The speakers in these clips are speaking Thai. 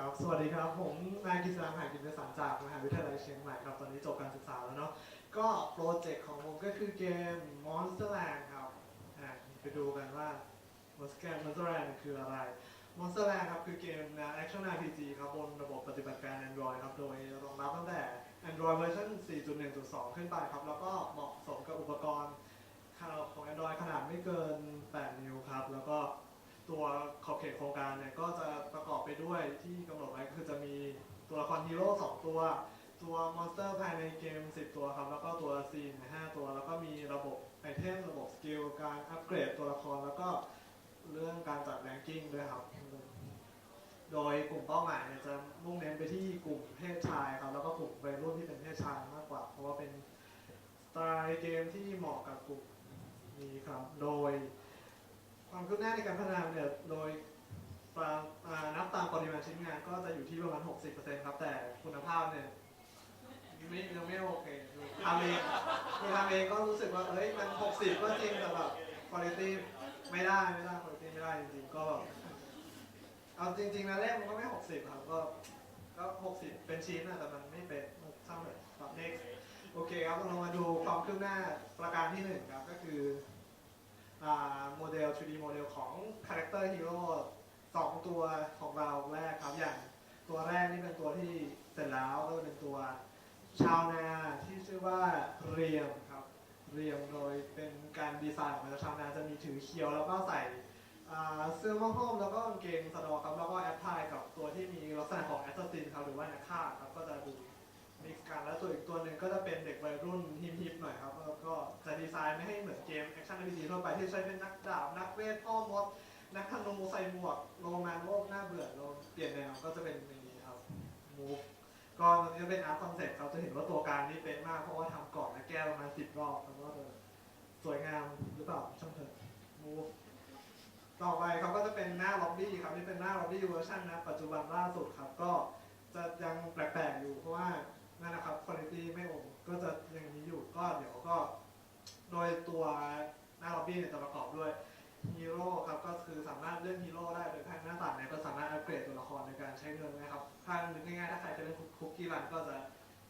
ครับ สวัสดีครับ ผมนายกิษณาหากิจสารจากมหาวิทยาลัยเชียงใหม่ครับ ตอนนี้จบการศึกษาแล้วเนาะ ก็โปรเจกต์ของผมก็คือเกม Monsterland ครับอ่าไปดูกันว่า Monsterland Monsterland คืออะไร Monsterland ครับคือเกมแนว Action RPG ครับบนระบบปฏิบัติการ Android ครับ โดยรองรับตั้งแต่ Android เวอร์ชัน4.1.2 ขึ้นไปครับ แล้วก็เหมาะสมกับอุปกรณ์ของ Android ขนาดไม่เกิน 8 นิ้วครับ แล้วก็ ตัวขอบเขตโครงการเนี่ยก็จะประกอบไปด้วยที่กำหนดไว้ก็คือจะมีตัวละครฮีโร่2ตัว ตัวมอนสเตอร์ภายในเกม 10 ตัวครับ แล้วก็ตัวซีน5ตัว แล้วก็มีระบบไอเทมระบบสกิลการอัปเกรดตัวละครแล้วก็เรื่องการจัดแรงกิ้งด้วยครับ โดยกลุ่มเป้าหมายเนี่ยจะมุ่งเน้นไปที่กลุ่มเพศชายครับ แล้วก็กลุ่มวัยรุ่นที่เป็นเพศชายมากกว่า เพราะว่าเป็นสไตล์เกมที่เหมาะกับกลุ่มนี้ครับ โดย ความคืบหน้าในการพัฒนาเนี่ยโดยนับตามปริมาณชิ้นงานก็จะอยู่ที่ประมาณ 60%ครับ แต่คุณภาพเนี่ยไม่ยังไม่โอเคคือทำเองคือทำเองก็รู้สึกว่า เอ้ย มัน 60 ก็จริง แต่แบบคุณภาพไม่ได้ ไม่ได้คุณภาพไม่ได้จริงๆ ก็ เอาจริงๆนะเล่มมันก็ไม่ 60 ครับ ก็ ก็ 60 เป็นชิ้นนะแต่มันไม่เป็นช่างแบบปรับ next โอเคครับเรามาดูความคืบหน้าประการที่หนึ่งครับ ก็คือ โมเดล 3D โมเดลของคาแรคเตอร์ฮีโร่สองตัวของเราแรกครับอย่างตัวแรกนี่เป็นตัวที่เสร็จแล้วก็เป็นตัวชาวนาที่ชื่อว่าเรียมครับเรียมโดยเป็นการดีไซน์ของมาจากชาวนาจะมีถือเคียวแล้วก็ใส่เสื้อมอห้อมแล้วก็กางเกงสะดอครับแล้วก็แอป กันแล้วตัวอีกตัวหนึ่งก็จะเป็นเด็กวัยรุ่นฮิปๆหน่อยครับแล้วก็จะดีไซน์ไม่ให้เหมือนเกมแอคชั่น RPG ทั่วไปที่ใช้เป็นนักดาบนักเวทพ่อมดนักธนูใส่หมวกโรมนโลกหน้าเบื่อเราเปลี่ยนแนวก็จะเป็นอย่างนี้ครับมูฟก็มันจะเป็นอาร์ตคอนเซ็ปต์ครับจะเห็นว่าตัวกางนี่เป็นมากเพราะว่าทำก่อนและแก้ประมาณสิบรอบครับว่าจะสวยงามหรือเปล่าช่างเถอะมูฟต่อไปเขาก็จะเป็นหน้าล็อบบี้ครับนี่เป็นหน้าล็อบบี้เวอร์ชันนะปัจจุบันล่าสุดครับก็จะยังแปลกๆอยู่เพราะว่า นั่นนะครับคุณภาพไม่โอก็จะยังนี้อยู่ก็เดี๋ยวก็ โดยตัวหน้าล็อบบี้เนี่ยจะประกอบด้วยฮีโร่ครับก็คือสามารถเลื่อกฮีโร่ได้โดยภายหน้าต่างเนี่ยก็สามารถอัปเกรดตัวละครในการใช้เงินนะครับถ้านึกง่ายๆถ้าใครจะเล่นคุกกี้รันก็จะ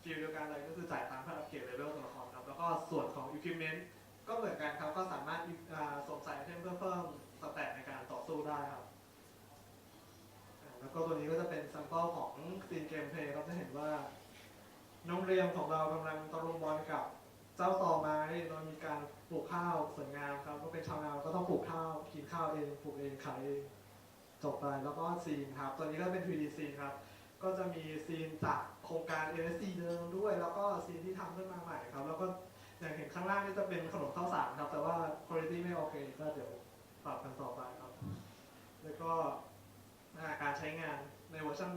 ฟีลเดียวกันเลยก็คือจ่ายตังค์เพื่ออัปเกรดเลเวลตัวละครครับแล้วก็ส่วนของ equipment ก็เหมือนกันครับก็สามารถสวมใส่ไอเทมเพื่อเพิ่มสแตทในการต่อสู้ได้ครับแล้วก็ตัวนี้ก็จะเป็น sample ของซีนเกมเพลย์เราจะเห็นว่า น้องเรียมของเรากำลังตะลุมบอลกับ เจ้าต่อไม้เรามีการปลูกข้าวสวยงามครับก็เป็นชาวนาก็ต้องปลูกข้าวกินข้าวเองปลูกเองขายเองจบไปแล้วก็ซีนครับ ตัวนี้ก็เป็น 3D ซีนครับ ก็จะมีซีนจากโครงการ NSC เดิมด้วย แล้วก็ซีนที่ทำขึ้นมาใหม่ครับ แล้วก็อย่างเห็นข้างล่างนี่จะเป็นขนมข้าวสารครับ แต่ว่าคุณภาพไม่โอเคก็เดี๋ยวปรับกันต่อไปครับ แล้วก็การใช้งานในเวอร์ชัน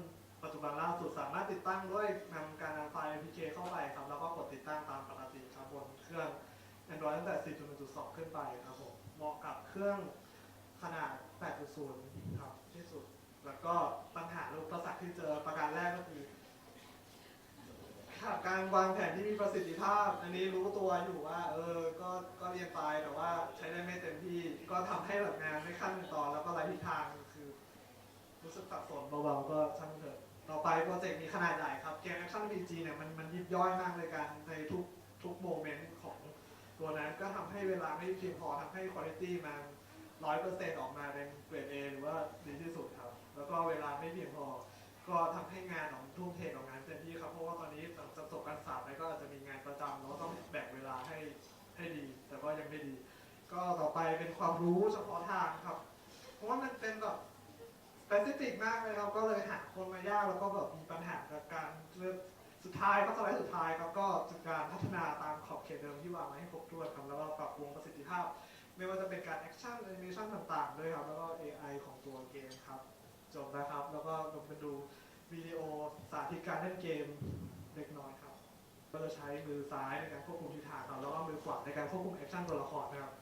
ปัจจุบันล่าสุดสามารถติดตั้งด้วยนำการ PK เข้าไปครับแล้วก็กดติดตั้งตามปกติครับบนเครื่อง Android ตั้งแต่ 4.1.2 ขึ้นไปครับผมเหมาะกับเครื่องขนาด 8.0 ครับที่สุด แล้วก็ปัญหาหรืออุปสรรคที่เจอประการแรกก็คือการวางแผนที่มีประสิทธิภาพ อันนี้รู้ตัวอยู่ว่า เออ ก็ ก็เรียนไปแต่ว่าใช้ได้ไม่เต็มที่ ก็ทำให้แบบงานไม่ขั้นเป็นตอนแล้วก็ไร้ทิศทาง คือ รู้สึกสับสนเบาๆก็ช่างเถอะ ต่อไปโปรเจกต์มีขนาดใหญ่ครับเกมแอคชั่น RPG เนี่ยมันมันยิบย่อยมากเลยกันในทุกทุกโมเมนต์ของตัวนั้นก็ทำให้เวลาไม่เพียงพอทำให้คุณภาพมันร้อยเปอร์เซ็นต์ออกมาเป็นเกรด A หรือว่าดีที่สุดครับ แล้วก็เวลาไม่เพียงพอ ก็ทำให้งานของทุ่มเทออกงานเต็มที่ครับ เพราะว่าตอนนี้จากจบการศึกษาไปก็อาจจะมีงานประจำแล้วต้องแบ่งเวลาให้ให้ดี แต่ก็ยังไม่ดี ก็ต่อไปเป็นความรู้เฉพาะทางครับ เพราะว่ามันเป็นแบบ ซิฟิกมากเลยครับ ก็เลยหาคนมายากแล้วก็แบบมีปัญหากับการเลือกสุดท้ายก็สไลด์สุดท้ายครับก็จากการพัฒนาตามขอบเขตเดิมที่วางไว้ให้ครบถ้วนครับแล้วก็ปรับปรุงประสิทธิภาพ ไม่ว่าจะเป็นการแอคชั่นแอนิเมชันต่างๆด้วยครับแล้วก็ AI ของตัวเกมครับจบแล้วครับ แล้วก็ลงไปดูวิดีโอสาธิตการเล่นเกมเล็กน้อยครับก็จะใช้มือซ้ายในการควบคุมทิศทางครับแล้วก็มือขวาในการควบคุมแอคชั่นตัวละครนะครับ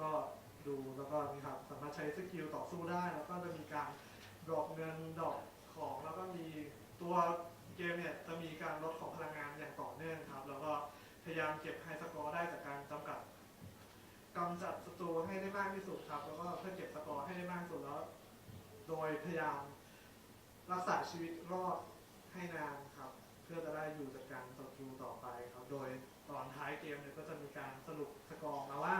ก็ดูแล้วก็นี่ครับสามารถใช้สกิลต่อสู้ได้แล้วก็จะมีการ ดอปเงินดอปของแล้วก็มีตัวเกมเนี่ยจะมีการลดของพลังงานอย่างต่อเนื่องครับ แล้วก็พยายามเก็บไฮสกอร์ได้จากการจำกัดกำจัดศัตรูให้ได้มากที่สุดครับ แล้วก็เพื่อเก็บสกอร์ให้ได้มากที่สุดแล้ว โดยพยายามรักษาชีวิตรอดให้นานครับ เพื่อจะได้อยู่จากการศัตรูต่อไปครับ โดยตอนท้ายเกมเนี่ยก็จะมีการสรุปสกอร์มาว่า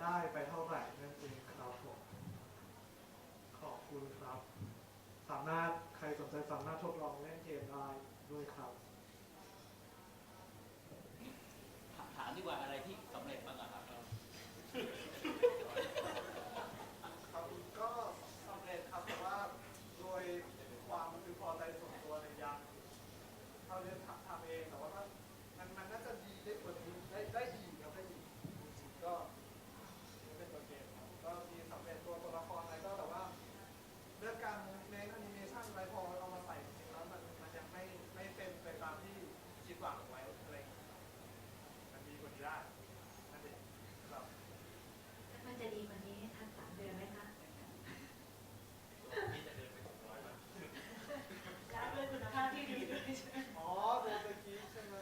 ได้ไปเท่าไหร่นั่นเองครับผมขอบคุณครับ สามารถใครสนใจสามารถทดลองเล่นเกมได้ด้วยครับ ถามดีกว่าอะไรที่สำเร็จบ้างอะครับ ครับก็สำเร็จครับแต่ว่าโดยความคือพอใจส่วนตัวในยยังเท่าที่ทำทำเองแต่ว่าถ้ามันมันน่าจะดีได้กว่านี้ได้ได้ดีครับได้ดีก็นี่เป็นตัวเกมครับก็มีสำเร็จตัวตัวละครอะไรก็แต่ว่า เรื่องการเน้นแอนิเมชันอะไรพอเอามาใส่จริงๆแล้วมันมันยังไม่ไม่เป็นไปตามที่คิดหวังไว้อะไรอย่างเงี้ยครับมันดีกว่านี้ได้นั่นเองครับ มันจะดีกว่านี้ให้ทักสามเดือนไหมคะ ที่จะเดินไปถึงร้อยวัน แล้วด้วยคุณภาพที่ดีด้วยใช่ไหม อ๋อตัวสกีใช่ไหม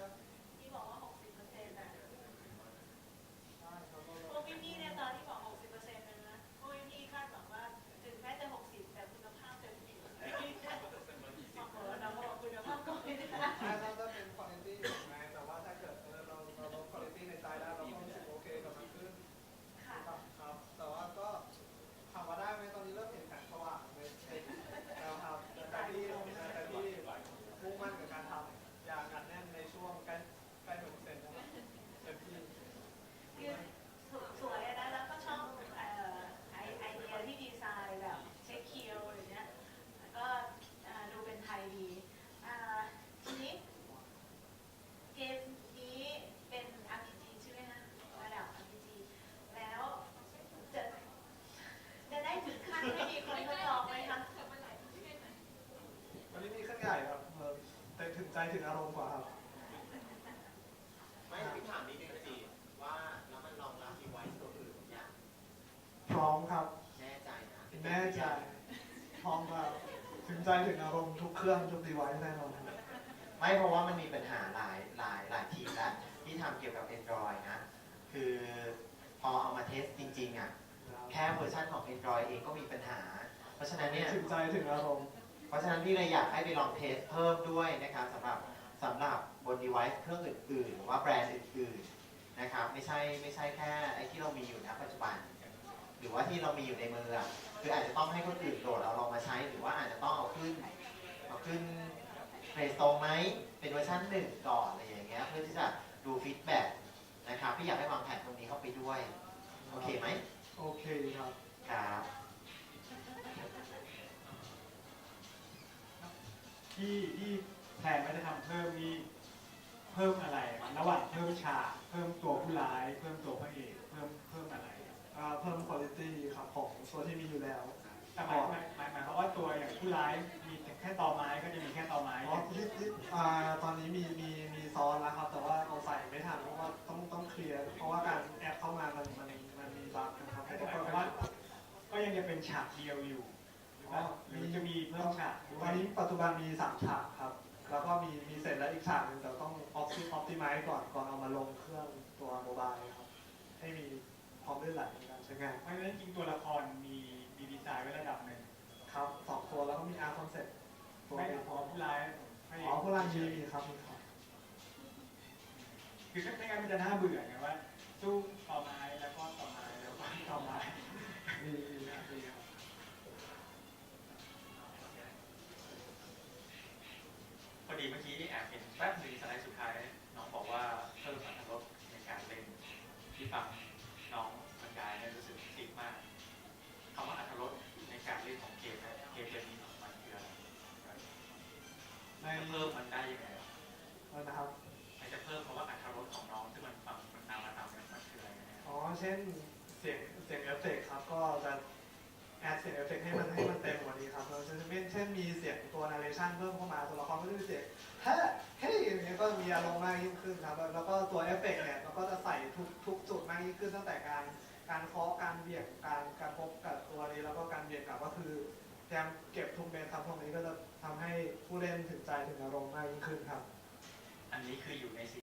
ที่บอกว่า 60เปอร์เซ็นต์นะ ใช่ครับ พวกพี่ๆเนี่ยตอนที่บอก 60เปอร์เซ็นต์นะนะพวกพี่ๆคาดหวังว่าถึงแม้จะ 60 แต่คุณภาพเต็มที่โอ้โหน้องบอกคุณภาพก็ไม่ได้ ถ้าถ้าถ้าเป็นคุณภาพไงแต่ว่าถ้าเกิดเออเราเราลดคุณภาพในใจได้เราก็รู้สึกโอเคกับมันขึ้น ค่ะ ครับครับ แต่ว่าก็ถามว่าได้ไหมตอนนี้เริ่มเห็นแสงสว่างในแล้วครับแต่ที่แต่ที่มุ่งมั่นกับการทำอย่างหนักแน่นในช่วงใกล้ใกล้หนึ่งเซนนะครับเต็มที่ คือสวยอะนะแล้วก็ชอบเอ่อไอไอเดียที่ดีไซน์แบบเช็คคิวอะไรเงี้ยแล้วก็เอ่อดูเป็นไทยดีอ่าทีนี้ เกมนี้เป็น RPG ใช่ไหมคะระดับ RPG แล้วจะจะได้ถึงขั้นไม่มีคนทดลองไหมคะ วันนี้มีเครื่องใหญ่ครับเออแต่ ถึงใจถึงอารมณ์กว่าครับ ไม่พี่ถามนิดนึงสิว่าแล้วมันรองรับดีไวซ์ตัวอื่นหรือยังพร้อมครับ แน่ใจนะแน่ใจ พร้อมครับถึงใจถึงอารมณ์ทุกเครื่องทุกดีไวซ์แน่นอนครับไม่เพราะว่ามันมีปัญหาหลายหลายหลายทีมแล้วที่ทำเกี่ยวกับ Android นะ คือพอเอามาเทสจริง ๆ อะ แค่เวอร์ชันของ Android เองก็มีปัญหา เพราะฉะนั้นเนี่ยถึงใจถึงอารมณ์ เพราะฉะนั้นพี่เลยอยากให้ไปลองเทสเพิ่มด้วยนะครับสำหรับสำหรับบน device เครื่องอื่นๆ หรือว่าแบรนด์อื่นๆนะครับไม่ใช่ไม่ใช่แค่ไอ้ที่เรามีอยู่ณปัจจุบัน หรือว่าที่เรามีอยู่ในมืออะคืออาจจะต้องให้คนอื่นโหลดเอาลองมาใช้ หรือว่าอาจจะต้องเอาขึ้นเอาขึ้น Play Store ไหมเป็นเวอร์ชันหนึ่งก่อนอะไรอย่างเงี้ยเพื่อที่จะดูฟีดแบ็กนะครับพี่อยากให้วางแผนตรงนี้เข้าไปด้วย โอเคไหมโอเคครับครับ ที่ที่แทนว่าจะทำเพิ่มนี่เพิ่มอะไรระหว่างเพิ่มฉากเพิ่มตัวผู้ร้าย เพิ่มตัวพระเอกเพิ่มเพิ่มอะไรอ่าเพิ่มคุณภาพครับของตัวที่มีอยู่แล้ว แต่หมายหมายหมายหมายความว่าตัวอย่างผู้ร้ายมีแค่ตอไม้ก็จะมีแค่ตอไม้อ๋อที่ที่อ่าตอนนี้มีมีมีซ้อนแล้วครับ แต่ว่าเราใส่ไม่ทันเพราะว่าต้องต้องเคลียร์เพราะว่าการแอดเข้ามามันมันมันมีบั๊กนะครับแต่ให้หทุกมายคนความว่าก็ยังจะเป็นฉากเดียวอยู่ หรือว่าหรือจะมีเพิ่มฉากด้ตวอนยนี้ปัจจุบันมีสามฉากครับ แล้วก็มีมีเสร็จแล้วอีกฉากหนึ่งแต่ต้องออฟติออฟติไมซ์ก่อนก่อนเอามาลงเครื่องตัวโมบายครับให้มีความลื่นไหลในการใช้งานเพราะฉะนั้นจริงตัวละครมีมีดีไซน์ไว้ระดับหนึ่งครับสองตัวแล้วก็มีอาร์คอนเซ็ปต์ตัวไม่เดียวพอผู้ร้ายพระเออ๋อกพวกเรามีมีครับมีครับคือถ้าไม่งั้นมันจะน่าเบื่อไงว่าสู้ต่อไม้แล้วก็ต่อ เมื่อกี้แอบเห็นแป๊บหนึ่งสไลด์สุดท้ายน้องบอกว่าเพิ่มอรรถรสในการเล่นที่ฟังน้องบรรยายเนี่ยรู้สึกคลิกมากคำว่าอรรถรสในการเล่นของเกมเนี่ยเกมเกมนี้มันคืออะไรในจะเพิ่มมันได้ยังไงนะครับมันจะเพิ่มคำว่าอรรถรสของน้องซึ่งมันฟังมันนามมาตามเนี่ยมันคืออะไรกันแน่อ๋อเช่นเสียงเสียงเอฟเฟกต์ครับก็จะแอ ดเสียงเอฟเฟกให้มันให้มันเต็มกว่านี้ครับเราจะเช่นเช่นมีเสียงตัวนาเรชันเพิ่มเข้ามาตัวละครก็จะมีเสียงเฮ้เฮ้ยอย่างเงี้ยก็มีอารมณ์มากยิ่งขึ้นครับแล้วก็ตัวเอฟเฟกเนี่ยเราก็จะใส่ทุกทุกจุดมากยิ่งขึ้นตั้งแต่การการเคาะการเบี่ยงการการพบกับตัวนี้แล้วก็การเบี่ยงกลับก็คือพยายามเก็บทุกเมนครับตรงนี้ก็จะทำให้ผู้เล่นถึงใจถึงอารมณ์มากยิ่งขึ้นครับ อันนี้คืออยู่ใน